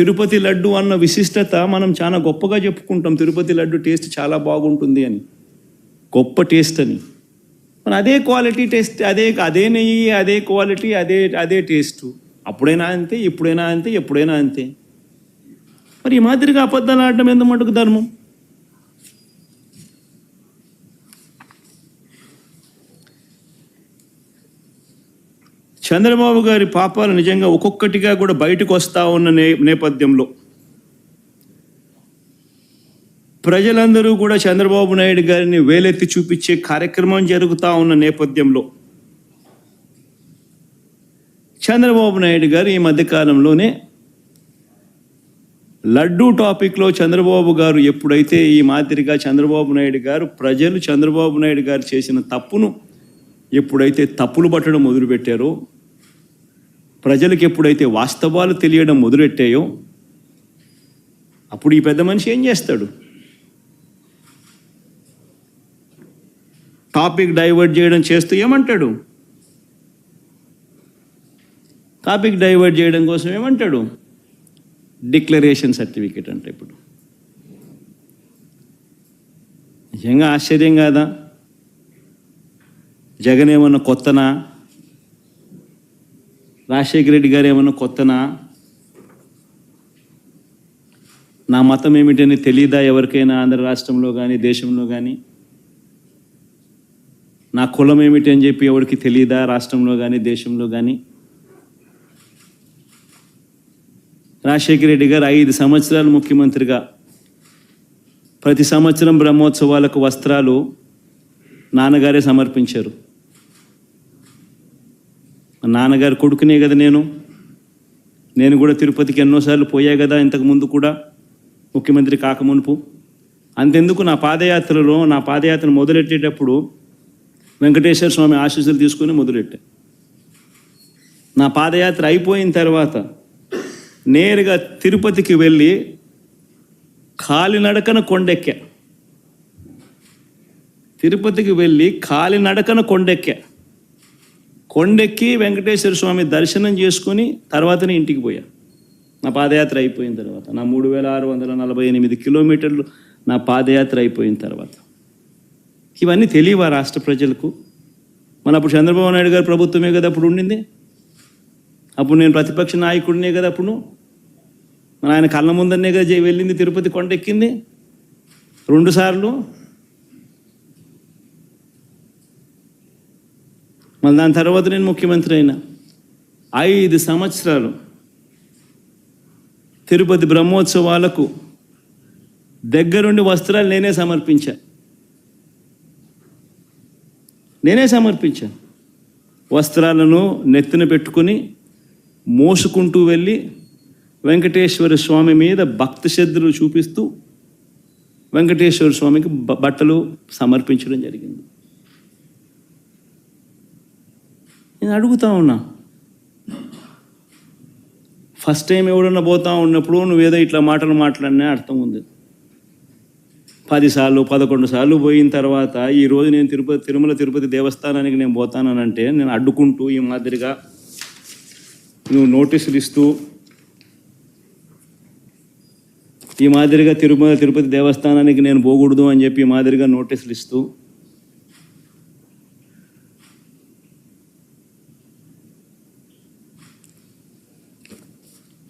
తిరుపతి లడ్డు అన్న విశిష్టత మనం చాలా గొప్పగా చెప్పుకుంటాం. తిరుపతి లడ్డు టేస్ట్ చాలా బాగుంటుంది అని. గొప్ప టేస్ట్ అని. మరి అదే క్వాలిటీ టేస్ట్ అదే అదే నెయ్యి అదే క్వాలిటీ అదే అదే టేస్ట్. అప్పుడైనా అంతే ఇప్పుడైనా అంతే ఎప్పుడైనా అంతే. మరి ఈ మాదిరిగా అబద్ధాలు ఆడటం ఎంత మటుకు ధర్మం? చంద్రబాబు గారి పాపాలు నిజంగా ఒక్కొక్కటిగా కూడా బయటకు వస్తూ ఉన్న నే నేపథ్యంలో ప్రజలందరూ కూడా చంద్రబాబు నాయుడు గారిని వేలెత్తి చూపించే కార్యక్రమం జరుగుతూ ఉన్న నేపథ్యంలో చంద్రబాబు నాయుడు గారు ఈ మధ్యకాలంలోనే లడ్డూ టాపిక్లో చంద్రబాబు గారు ఎప్పుడైతే ఈ మాదిరిగా చంద్రబాబు నాయుడు గారు ప్రజలు చంద్రబాబు నాయుడు గారు చేసిన తప్పును ఎప్పుడైతే తప్పులు పట్టడం మొదలుపెట్టారో ప్రజలకు ఎప్పుడైతే వాస్తవాలు తెలియడం మొదలెట్టాయో అప్పుడు ఈ పెద్ద మనిషి ఏం చేస్తాడు? టాపిక్ డైవర్ట్ చేయడం చేస్తూ ఏమంటాడు? టాపిక్ డైవర్ట్ చేయడం కోసం ఏమంటాడు? డిక్లరేషన్ సర్టిఫికేట్ అంటే ఇప్పుడు. నిజంగా ఆశ్చర్యం కాదా? జగన్ ఏమన్నా కొత్తనా? రాజశేఖర రెడ్డి గారు ఏమన్నా కొత్తనా? నా మతం ఏమిటని తెలియదా ఎవరికైనా ఆంధ్ర రాష్ట్రంలో కానీ దేశంలో కానీ నా కులం ఏమిటి అని చెప్పి ఎవరికి తెలియదా రాష్ట్రంలో కానీ దేశంలో కానీ రాజశేఖర రెడ్డి గారు ఐదు సంవత్సరాలు ముఖ్యమంత్రిగా. ప్రతి సంవత్సరం బ్రహ్మోత్సవాలకు వస్త్రాలు నాన్నగారే సమర్పించారు. నాన్నగారు కొడుకునే కదా నేను. నేను కూడా తిరుపతికి ఎన్నోసార్లు పోయా కదా ఇంతకు ముందు కూడా ముఖ్యమంత్రి కాకమునుపు అంతెందుకు నా పాదయాత్రలో నా పాదయాత్ర మొదలెట్టేటప్పుడు వెంకటేశ్వర స్వామి ఆశీస్సులు తీసుకొని మొదలెట్టా. నా పాదయాత్ర అయిపోయిన తర్వాత నేరుగా తిరుపతికి వెళ్ళి కాలినడకన కొండెక్కా. తిరుపతికి వెళ్ళి కాలినడకన కొండెక్కా. కొండెక్కి వెంకటేశ్వర స్వామి దర్శనం చేసుకొని తర్వాతనే ఇంటికి పోయా. నా పాదయాత్ర అయిపోయిన తర్వాత నా మూడు వేల ఆరు వందల నలభై ఎనిమిది కిలోమీటర్లు నా పాదయాత్ర అయిపోయిన తర్వాత. ఇవన్నీ తెలియవా రాష్ట్ర ప్రజలకు? మన అప్పుడు చంద్రబాబు నాయుడు గారు ప్రభుత్వమే కదా అప్పుడు ఉండింది? అప్పుడు నేను ప్రతిపక్ష నాయకుడినే కదా అప్పుడు? మన ఆయన కళ్ళ ముందరనే కదా వెళ్ళింది తిరుపతి కొండెక్కింది? రెండుసార్లు రెండు సార్లు మళ్ళీ దాని తర్వాత నేను ముఖ్యమంత్రి అయినా. ఐదు సంవత్సరాలు తిరుపతి బ్రహ్మోత్సవాలకు దగ్గరుండి వస్త్రాలు నేనే సమర్పించా. నేనే సమర్పించాను వస్త్రాలను నెత్తిన పెట్టుకుని మోసుకుంటూ వెళ్ళి వెంకటేశ్వర స్వామి మీద భక్తి శ్రద్ధలు చూపిస్తూ వెంకటేశ్వర స్వామికి బట్టలు సమర్పించడం జరిగింది. నేను అడుగుతా ఉన్నా. ఫస్ట్ టైం ఎవడన్నా పోతా ఉన్నప్పుడు నువ్వేదో ఇట్లా మాటలు మాట్లాడినా అర్థం ఉంది. పదిసార్లు పదకొండు సార్లు పోయిన తర్వాత ఈరోజు నేను తిరుపతి తిరుమల తిరుపతి దేవస్థానానికి నేను పోతానంటే నేను అడ్డుకుంటూ ఈ మాదిరిగా నువ్వు నోటీసులు ఇస్తూ ఈ మాదిరిగా తిరుమల తిరుపతి దేవస్థానానికి నేను పోకూడదు అని చెప్పి ఈ మాదిరిగా నోటీసులు ఇస్తూ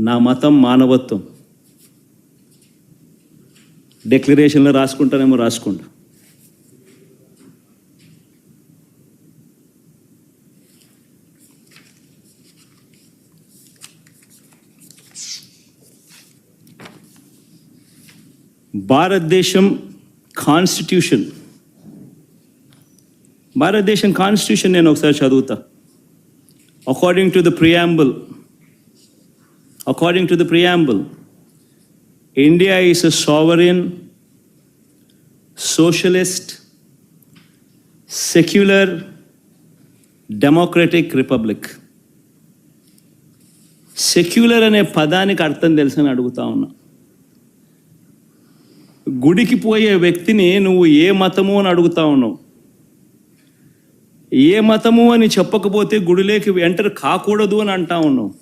నా మతం మానవత్వం. డిక్లరేషన్లో రాసుకుంటానేమో రాసుకోండి భారతదేశం కాన్స్టిట్యూషన్. భారతదేశం కాన్స్టిట్యూషన్ నేను ఒకసారి చదువుతా. According to the preamble According to the preamble, India is a sovereign, socialist secular democratic republic secular అనే పదానికి అర్థం తెలుసని అడుగుతా ఉన్నా. గుడికి పోయే వ్యక్తిని నువ్వు ఏ మతము అని అడుగుతా ఉన్నావు? ఏ మతము అని చెప్పకపోతే గుడిలోకి ఎంటర్ కాకూడదు అని అంటా ఉన్నావు.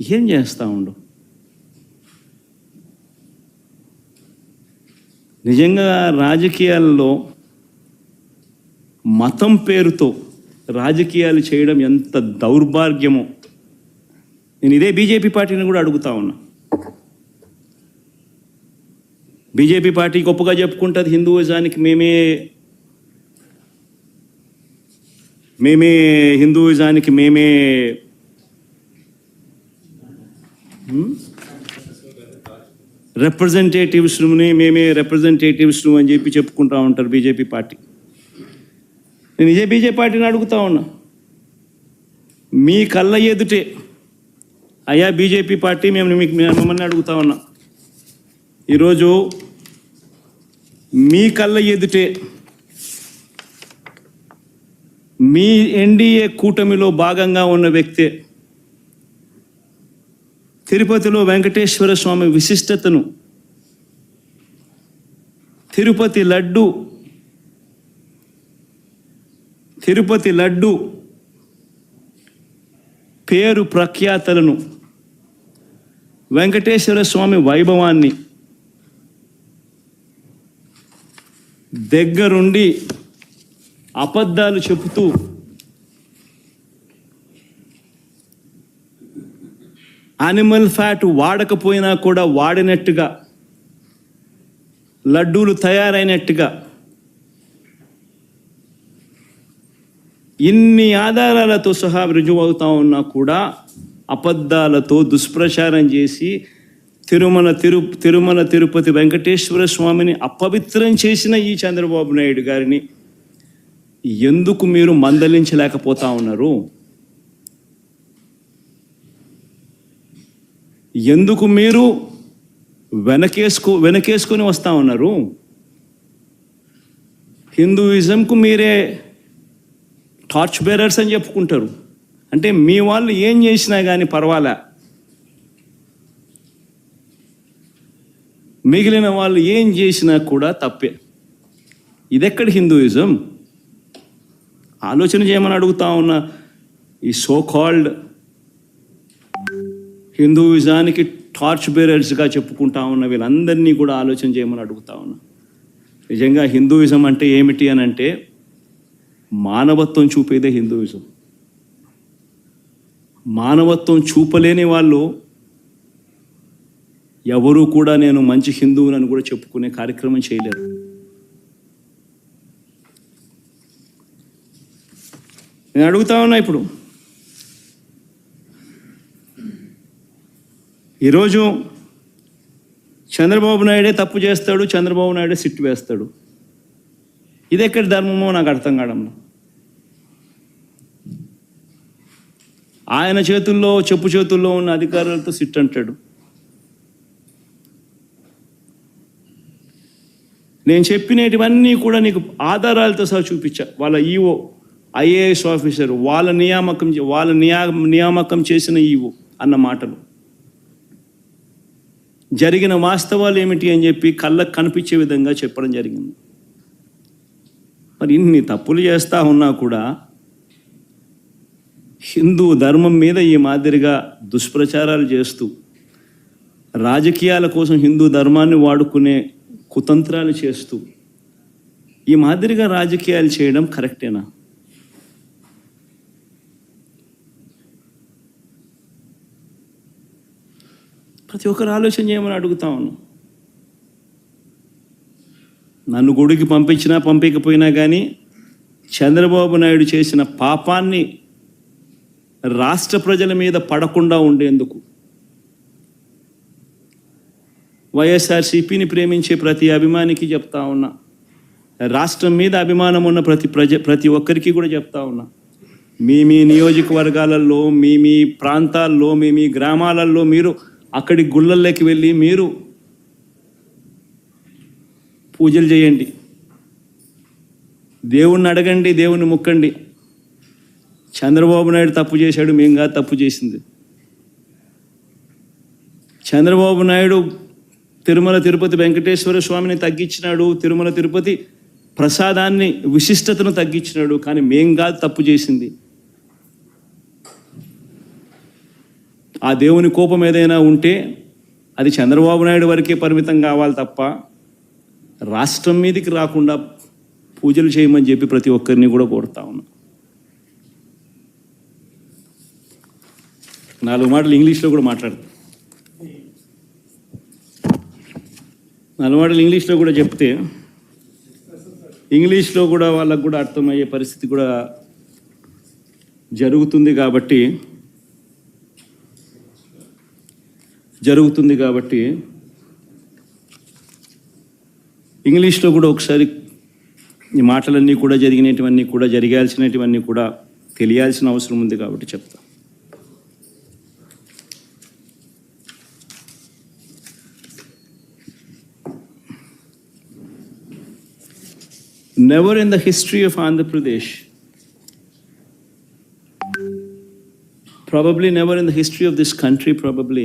ఏం చేస్తూ ఉండు? నిజంగా రాజకీయాల్లో మతం పేరుతో రాజకీయాలు చేయడం ఎంత దౌర్భాగ్యమో. నేను ఇదే బీజేపీ పార్టీని కూడా అడుగుతా ఉన్నా. బీజేపీ పార్టీ గొప్పగా చెప్పుకుంటుంది హిందూయిజానికి మేమే మేమే హిందూయిజానికి మేమే రిప్రజెంటేటివ్స్ని మేమే రిప్రజెంటేటివ్స్ను అని చెప్పి చెప్పుకుంటా ఉంటారు బీజేపీ పార్టీ. నేను ఇదే బీజేపీ పార్టీని అడుగుతా ఉన్నా. మీ కళ్ళ ఎదుటే అయ్యా బీజేపీ పార్టీ మేము మీకు మిమ్మల్ని అడుగుతా ఉన్నా. ఈరోజు మీ కళ్ళ ఎదుటే మీ ఎన్డీఏ కూటమిలో భాగంగా ఉన్న వ్యక్తే తిరుపతిలో వెంకటేశ్వర స్వామి విశిష్టతను తిరుపతి లడ్డు తిరుపతి లడ్డు పేరు ప్రఖ్యాతలను వెంకటేశ్వర స్వామి వైభవాన్ని దగ్గరుండి అబద్ధాలు చెబుతూ అనిమల్ ఫ్యాట్ వాడకపోయినా కూడా వాడినట్టుగా లడ్డూలు తయారైనట్టుగా ఇన్ని ఆధారాలతో సహా రుజువు అవుతా ఉన్నా కూడా అబద్ధాలతో దుష్ప్రచారం చేసి తిరుమల తిరు తిరుమల తిరుపతి వెంకటేశ్వర స్వామిని అపవిత్రం చేసిన ఈ చంద్రబాబు నాయుడు గారిని ఎందుకు మీరు మందలించలేకపోతా ఉన్నారు? ఎందుకు మీరు వెనకేసుకు వెనకేసుకొని వస్తా ఉన్నారు? హిందూయిజంకు మీరే టార్చ్ బేరర్స్ అని చెప్పుకుంటారు. అంటే మీ వాళ్ళు ఏం చేసినా కానీ పర్వాలే? మిగిలిన వాళ్ళు ఏం చేసినా కూడా తప్పే. ఇదెక్కడ హిందూయిజం? ఆలోచన చేయమని అడుగుతా ఉన్న ఈ సో కాల్డ్ హిందూయిజానికి టార్చ్ బేరర్స్గా చెప్పుకుంటా ఉన్న వీళ్ళందరినీ కూడా ఆలోచన చేయమని అడుగుతా ఉన్నా. నిజంగా హిందూయిజం అంటే ఏమిటి అని అంటే మానవత్వం చూపేదే హిందూయిజం. మానవత్వం చూపలేని వాళ్ళు ఎవరు కూడా నేను మంచి హిందువునని కూడా చెప్పుకునే కార్యక్రమం చేయలేరు. నేను అడుగుతా ఉన్నా ఇప్పుడు. ఈరోజు చంద్రబాబు నాయుడే తప్పు చేస్తాడు చంద్రబాబు నాయుడే సిట్టు వేస్తాడు. ఇది ఎక్కడి ధర్మమో నాకు అర్థం కావడంలో ఆయన చేతుల్లో చెప్పు చేతుల్లో ఉన్న అధికారులతో సిట్ అంటాడు. నేను చెప్పినటివన్నీ కూడా నీకు ఆధారాలతో సహా చూపించా. వాళ్ళ ఈఓ ఐఏఎస్ ఆఫీసర్ వాళ్ళ నియామకం వాళ్ళ నియా నియామకం చేసిన ఈఓ అన్న మాటలు. జరిగిన వాస్తవాలు ఏమిటి అని చెప్పి కళ్ళకు కనిపించే విధంగా చెప్పడం జరిగింది. మరి ఇన్ని తప్పులు చేస్తూ ఉన్నా కూడా హిందూ ధర్మం మీద ఈ మాదిరిగా దుష్ప్రచారాలు చేస్తూ రాజకీయాల కోసం హిందూ ధర్మాన్ని వాడుకునే కుతంత్రాలు చేస్తూ ఈ మాదిరిగా రాజకీయాలు చేయడం కరెక్టేనా? ప్రతి ఒక్కరు ఆలోచన చేయమని అడుగుతా ఉన్నాం నన్ను గుడికి పంపించినా పంపించకపోయినా కానీ చంద్రబాబు నాయుడు చేసిన పాపాన్ని రాష్ట్ర ప్రజల మీద పడకుండా ఉండేందుకు వైఎస్ఆర్సీపీని ప్రేమించే ప్రతి అభిమానికి చెప్తా ఉన్నా. రాష్ట్రం మీద అభిమానం ఉన్న ప్రతి ప్రజ ప్రతి ఒక్కరికి కూడా చెప్తా ఉన్నా. మీ మీ నియోజకవర్గాలలో మీ మీ ప్రాంతాల్లో మీ మీ గ్రామాలలో మీరు అక్కడి గుళ్ళల్లోకి వెళ్ళి మీరు పూజలు చేయండి. దేవుణ్ణి అడగండి దేవుణ్ణి ముక్కండి. చంద్రబాబు నాయుడు తప్పు చేశాడు మేము కాదు తప్పు చేసింది. చంద్రబాబు నాయుడు తిరుమల తిరుపతి వెంకటేశ్వర స్వామిని తగ్గించినాడు తిరుమల తిరుపతి ప్రసాదాన్ని విశిష్టతను తగ్గించినాడు కానీ మేం కాదు తప్పు చేసింది. ఆ దేవుని కోపం ఏదైనా ఉంటే అది చంద్రబాబు నాయుడు వరకే పరిమితం కావాలి తప్ప రాష్ట్రం మీదకి రాకుండా పూజలు చేయమని చెప్పి ప్రతి ఒక్కరిని కూడా కోరుతా ఉన్నా. నాలుగు మాటలు ఇంగ్లీష్లో కూడా మాట్లాడతాను నాలుగు మాటలు ఇంగ్లీష్లో కూడా చెప్తే ఇంగ్లీష్లో కూడా వాళ్ళకు కూడా అర్థమయ్యే పరిస్థితి కూడా జరుగుతుంది కాబట్టి జరుగుతుంది కాబట్టి ఇంగ్లీష్లో కూడా ఒకసారి ఈ మాటలన్నీ కూడా జరిగినటువన్నీ కూడా జరగాల్సినటువన్నీ కూడా తెలియాల్సిన అవసరం ఉంది కాబట్టి చెప్తా. Never in the history of Andhra Pradesh probably never in the history of this country probably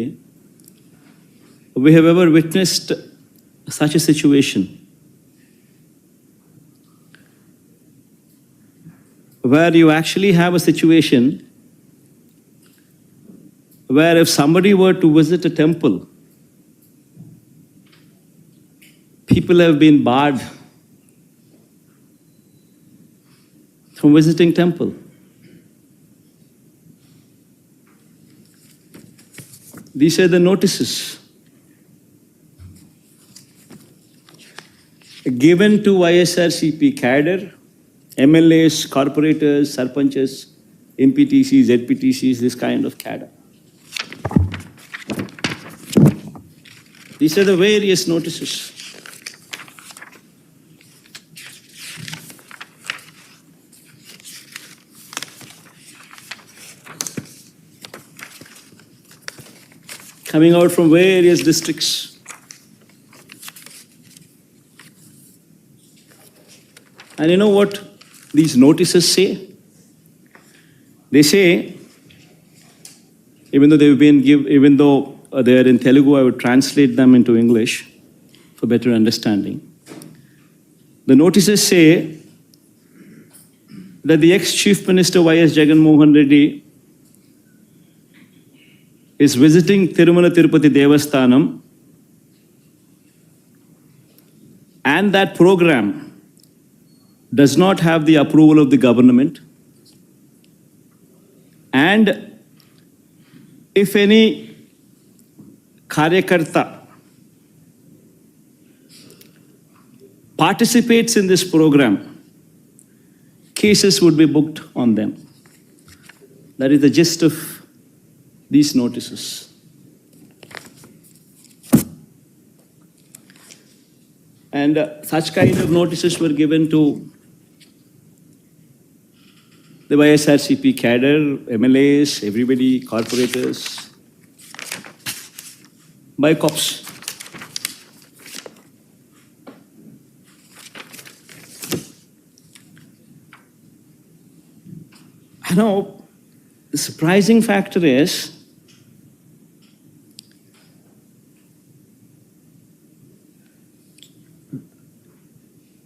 we have ever witnessed such a situation where you actually have a situation where if somebody were to visit a temple, people have been barred from visiting temple. These are the notices given to ISRCP cadre, MLAs, corporators, sarpanches, MPTCs, ZPTCs, this kind of cadre. These are the various notices. coming out from various districts. And you know what these notices say? They say, even though they've been give, even though uh, they are in Telugu, I would translate them into English for better understanding. The notices say that the ex-chief minister Y.S. Jagan Mohan Reddy is visiting Tirumala Tirupati Devasthanam and that program does not have the approval of the government, and if any karyakarta participates in this program, cases would be booked on them. That is the gist of these notices. And uh, such kind of notices were given to the YSRCP cadre, MLAs, everybody, corporators, by cops. I know the surprising factor is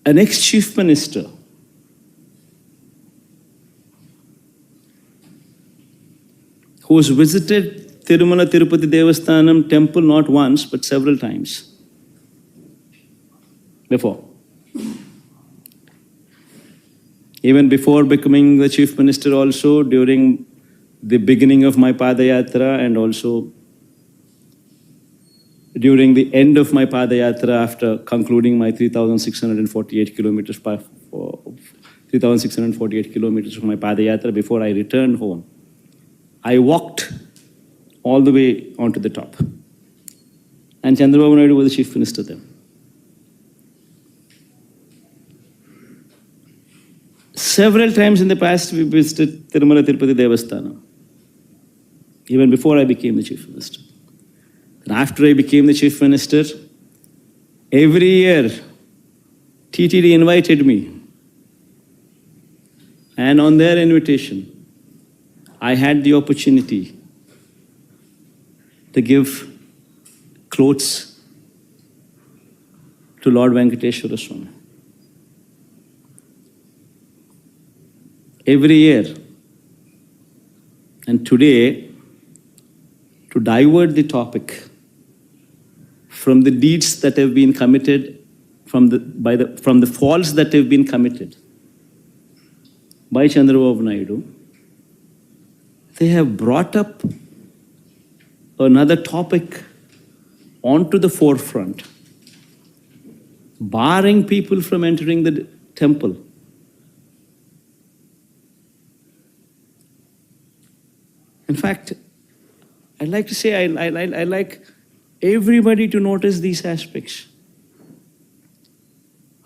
an ex chief minister who has visited Tirumala Tirupati Devasthanam temple not once but several times before. Even before becoming the chief minister, also during the beginning of my Padayatra and also during the end of my Padayatra after concluding my 3,648 kilometers, pa- uh, 3,648 kilometers of my Padayatra before I returned home. I walked all the way onto the top. And Chandrababu Naidu was the chief minister then. Several times in the past, we visited Tirumala Tirupati Devasthana, even before I became the chief minister. And after I became the chief minister, every year, TTD invited me. And on their invitation, I had the opportunity to give clothes to Lord Venkateshwara Swami. Every year. And today, to divert the topic from the deeds that have been committed, from the, by the, from the faults that have been committed by Chandrababu Naidu, they have brought up another topic onto the forefront, barring people from entering the temple. In fact, I'd like to say I, I, I I like everybody to notice these aspects.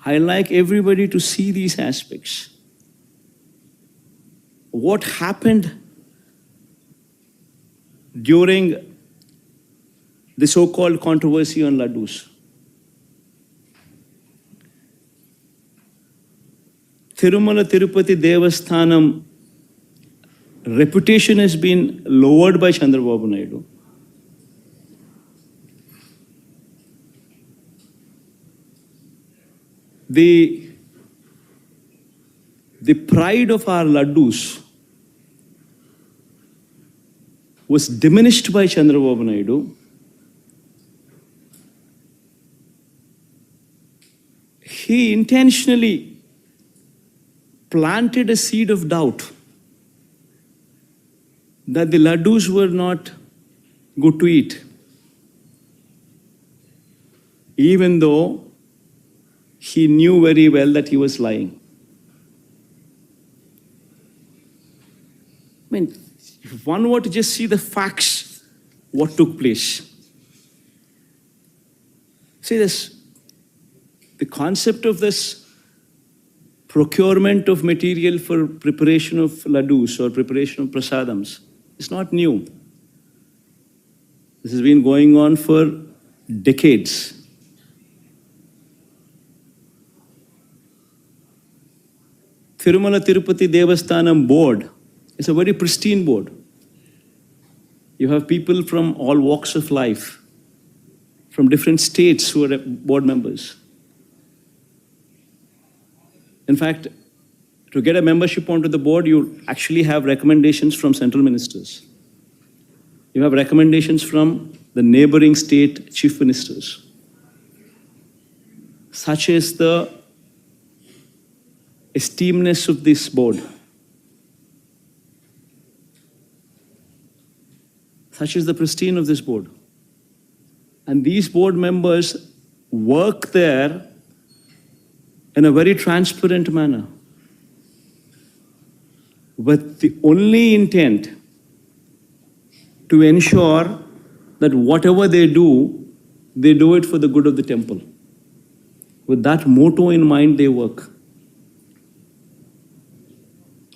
I like everybody to see these aspects. What happened during the so called controversy on laddus? Tirumala Tirupati Devasthanam reputation has been lowered by Chandrababu Naidu. The, the pride of our laddus was diminished by Chandrababu Naidu. He intentionally planted a seed of doubt that the laddus were not good to eat, even though he knew very well that he was lying. I mean, if one were to just see the facts, what took place. See this, the concept of this procurement of material for preparation of laddus or preparation of prasadams is not new. This has been going on for decades. Tirumala Tirupati Devasthanam board is a very pristine board. You have people from all walks of life, from different states who are board members. In fact, to get a membership onto the board, you actually have recommendations from central ministers. You have recommendations from the neighboring state chief ministers. Such is the esteemness of this board. Such is the pristine of this board. And these board members work there in a very transparent manner with the only intent to ensure that whatever they do, they do it for the good of the temple, With that motto in mind, they work.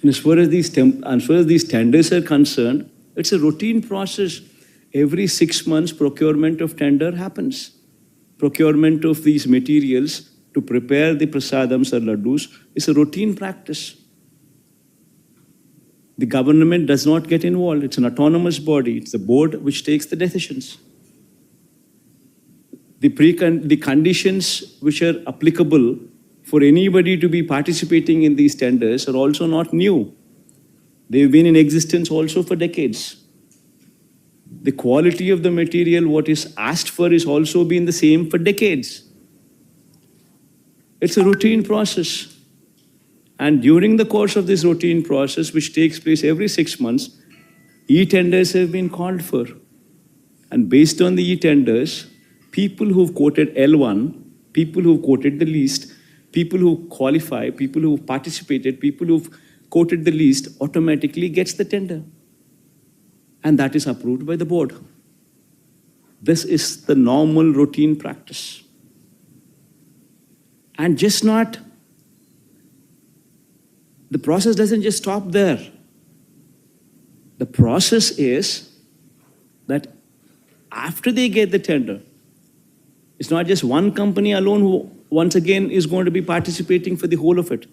And as far as these, as far as these tenders are concerned, it's a routine process. Every six months, procurement of tender happens. Procurement of these materials to prepare the prasadams or laddus is a routine practice. The government does not get involved. It's an autonomous body. It's the board which takes the decisions. The, precon- the conditions which are applicable for anybody to be participating in these tenders are also not new. They've been in existence also for decades. The quality of the material, what is asked for, is also been the same for decades. It's a routine process. And during the course of this routine process, which takes place every six months, e tenders have been called for. And based on the e tenders, people who've quoted L1, people who've quoted the least, people who qualify, people who've participated, people who've quoted the least automatically gets the tender. And that is approved by the board. This is the normal routine practice. And just not, the process doesn't just stop there. The process is that after they get the tender, it's not just one company alone who, once again, is going to be participating for the whole of it.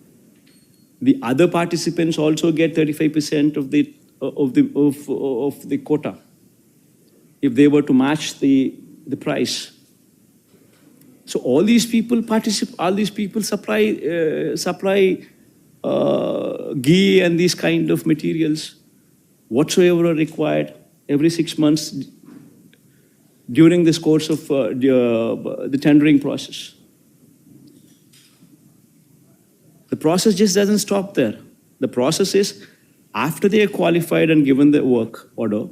The other participants also get 35% of the, of the, of, of the quota if they were to match the, the price. So all these people participate, all these people supply, uh, supply uh, ghee and these kind of materials whatsoever are required every six months during this course of uh, the, uh, the tendering process. The process just doesn't stop there. The process is after they are qualified and given the work order,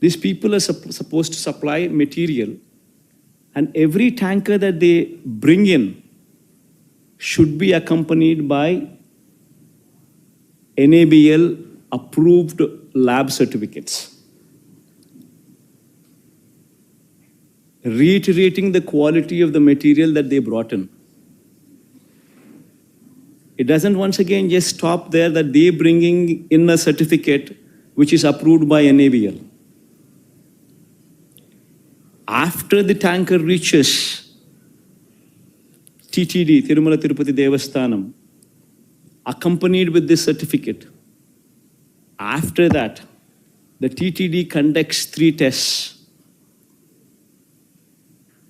these people are sup- supposed to supply material, and every tanker that they bring in should be accompanied by NABL approved lab certificates. Reiterating the quality of the material that they brought in. It doesn't once again just stop there that they bringing in a certificate which is approved by NABL. After the tanker reaches TTD, Tirumala Tirupati Devasthanam, accompanied with this certificate, after that, the TTD conducts three tests.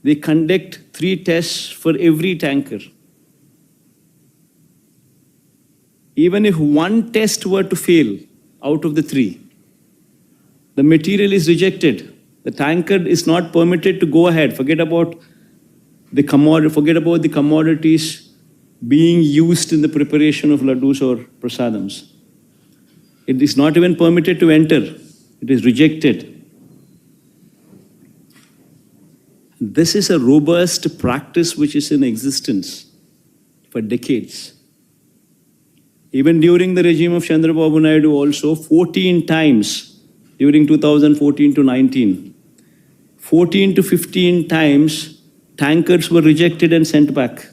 They conduct three tests for every tanker. Even if one test were to fail out of the three, the material is rejected. The tanker is not permitted to go ahead. Forget about the commodity, forget about the commodities being used in the preparation of laddus or prasadams. It is not even permitted to enter. It is rejected. This is a robust practice which is in existence for decades. Even during the regime of Chandrababu Naidu, also 14 times during 2014 to 19, 14 to 15 times tankers were rejected and sent back.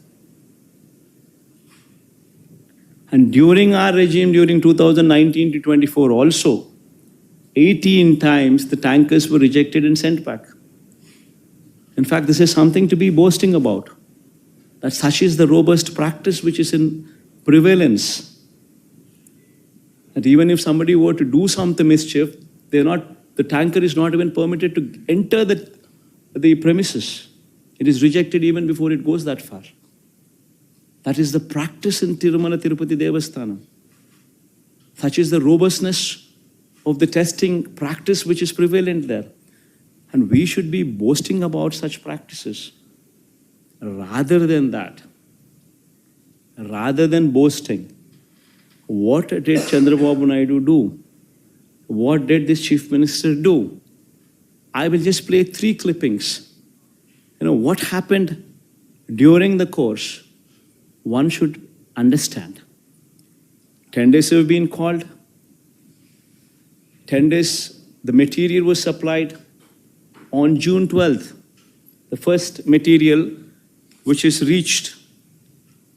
And during our regime, during 2019 to 24, also 18 times the tankers were rejected and sent back. In fact, this is something to be boasting about. That such is the robust practice which is in prevalence. That even if somebody were to do some mischief, they're not, the tanker is not even permitted to enter the, the premises. It is rejected even before it goes that far. That is the practice in Tirumala Tirupati Devasthanam. Such is the robustness of the testing practice which is prevalent there. And we should be boasting about such practices. Rather than that, rather than boasting, what did Chandrababu Naidu do? What did this chief minister do? I will just play three clippings. You know, what happened during the course, one should understand. 10 days have been called. 10 days, the material was supplied. On June 12th, the first material which is reached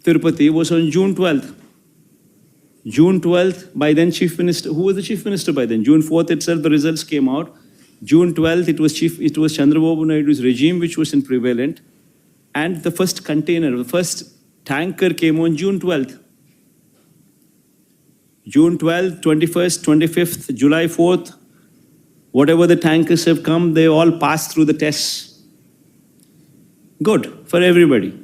Tirupati was on June 12th. June 12th, by then Chief Minister, who was the Chief Minister by then? June 4th itself, the results came out. June 12th, it was Chief, it was Chandrababu Naidu's regime which was in prevalent. And the first container, the first tanker came on June 12th. June 12th, 21st, 25th, July 4th, whatever the tankers have come, they all passed through the tests. Good for everybody.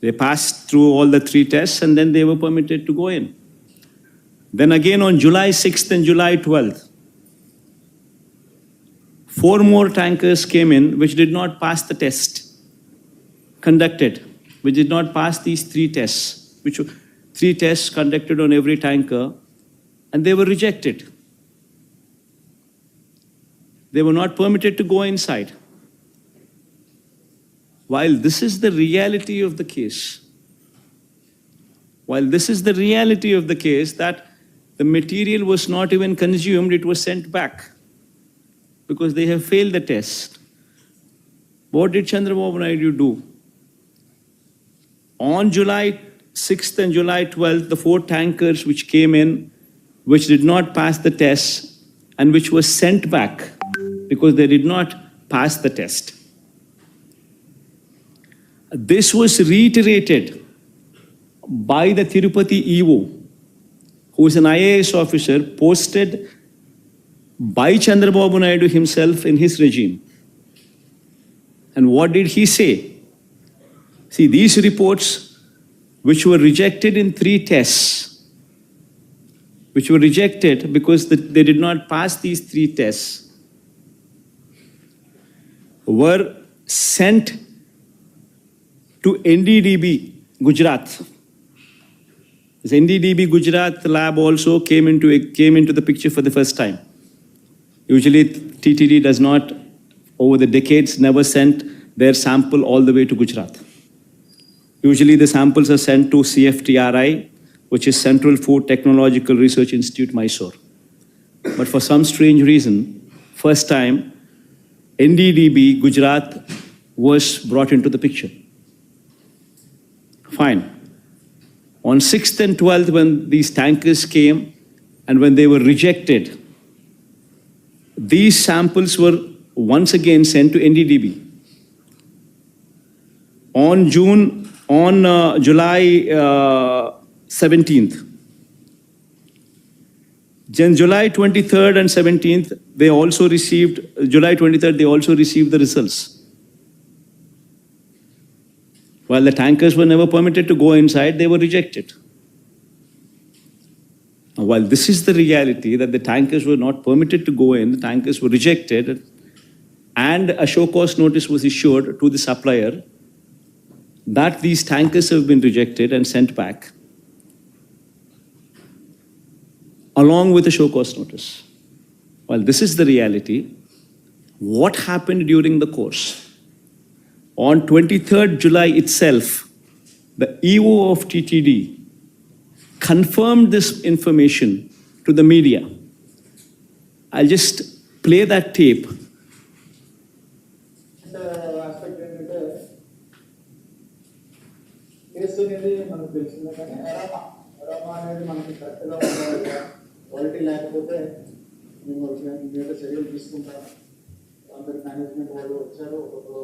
They passed through all the three tests and then they were permitted to go in. Then again on July 6th and July 12th, four more tankers came in which did not pass the test conducted, which did not pass these three tests, which were three tests conducted on every tanker, and they were rejected. They were not permitted to go inside. While this is the reality of the case, while this is the reality of the case that the material was not even consumed, it was sent back because they have failed the test. What did Chandrababu Naidu do? On July 6th and July 12th, the four tankers which came in, which did not pass the test and which was sent back because they did not pass the test. This was reiterated by the Tirupati EO, who is an IAS officer posted by Chandrababu Naidu himself in his regime. And what did he say? See, these reports, which were rejected in three tests, which were rejected because they did not pass these three tests, were sent to NDDB, Gujarat. This NDDB Gujarat lab also came into, came into the picture for the first time. Usually, TTD does not, over the decades, never sent their sample all the way to Gujarat. Usually, the samples are sent to CFTRI, which is Central Food Technological Research Institute, Mysore. But for some strange reason, first time, NDDB Gujarat was brought into the picture. Fine. On 6th and 12th, when these tankers came and when they were rejected, these samples were once again sent to NDDB. On June, on uh, July uh, 17th, then July 23rd and 17th, they also received, July 23rd, they also received the results. While the tankers were never permitted to go inside, they were rejected. While this is the reality that the tankers were not permitted to go in, the tankers were rejected, and a show cause notice was issued to the supplier that these tankers have been rejected and sent back, along with a show cause notice. While this is the reality, what happened during the course? On 23rd July itself, the EO of TTD confirmed this information to the media. I'll just play that tape. Aspect ఏంటంటే case అనేది మనకు తెలిసిందే కానీ ఎరామా ఎరామా అనేది మనకి కరెక్ట్గా ఉండాలి quality లేకపోతే మేము వచ్చిన మీద చర్యలు తీసుకుంటాం అందరి మేనేజ్మెంట్ వాళ్ళు వచ్చారు ఒక్కొక్కరు